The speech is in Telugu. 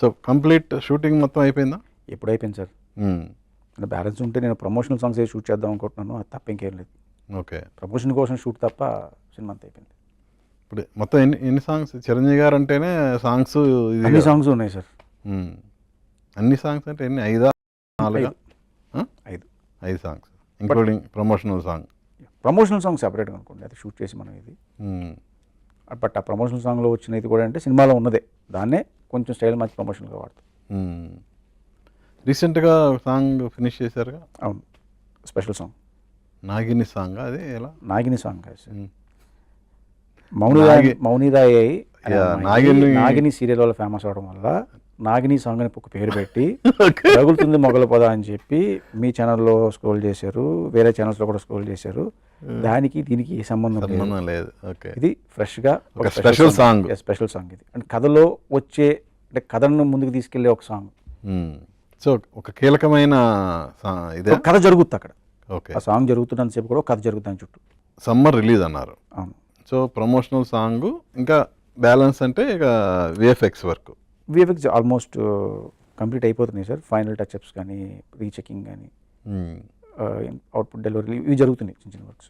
సో కంప్లీట్ షూటింగ్ మొత్తం అయిపోయిందా? ఎప్పుడు అయిపోయింది సార్ బ్యాలెన్స్ ఉంటే నేను ప్రమోషనల్ సాంగ్స్ ఏ షూట్ చేద్దాం అనుకుంటున్నాను అది తప్ప ఇంకేం లేదు. ఓకే. ప్రమోషన్ కోసం షూట్ తప్ప సినిమా అంతా అయిపోయింది. ఇప్పుడు మొత్తం ఎన్ని ఎన్ని సాంగ్స్? చిరంజీవి గారు అంటేనే సాంగ్స్ అన్ని కదా. సాంగ్స్ ఉన్నాయి సార్. అన్ని సాంగ్స్ అంటే ఎన్ని? ఐదా? నాలుగా? ఐదు. ఐదు. Songs including promotional song. Promotional song సెపరేట్గా అనుకోండి అది షూట్ చేసి మనం ఇది. బట్ ఆ ప్రమోషనల్ సాంగ్లో వచ్చిన ఇది కూడా అంటే సినిమాలో ఉన్నదే. దాన్నే కొంచెం స్టైల్ మార్చి ప్రమోషన్గా వాడతాం. రీసెంట్గా సాంగ్ ఫినిష్ చేశారుగా? అవును. Special song. నాగిని సాంగ్? అది ఎలా? నాగిని సాంగ్ కాదు సార్. మ్మ్. మౌనిరా నాగి- మౌనిరా అయ్యి Yeah, నాగిని- నాగిని సీరియల్ వల్ల ఫేమస్ అవడం వల్ల నాగిని సాంగ్ అని ఒక పేరు పెట్టి తగులుతుంది మొగల పద అని చెప్పి మీ ఛానల్లో స్క్రోల్ చేశారు వేరే ఛానల్స్లో కూడా స్క్రోల్ చేశారు. దానికి దీనికి ఏ సంబంధం లేదు. ఇది ఫ్రెష్గా ఒక special song. స్పెషల్ సాంగ్ ఇది. అంటే కథలో వచ్చే అంటే కథను ముందుకు తీసుకెళ్ళే ఒక సాంగ్. సో ఒక కీలకమైన ఇదే? కథ జరుగుతుంది అక్కడ. ఓకే. ఆ సాంగ్ జరుగుతున్నంతసేపు కూడా కథ జరుగుతుంది చుట్టూ. సమ్మర్ రిలీజ్ అన్నారు. అవును. సో ప్రమోషనల్ సాంగ్ ఇంకా బ్యాలెన్స్ అంటే ఇక VFX work. VFX almost complete అయిపోతున్నాయి సార్. ఫైనల్ టచ్అప్స్ కానీ రీచెకింగ్ కానీ అవుట్పుట్ డెలివరీ ఇవి జరుగుతున్నాయి చిన్న చిన్న వర్క్స్.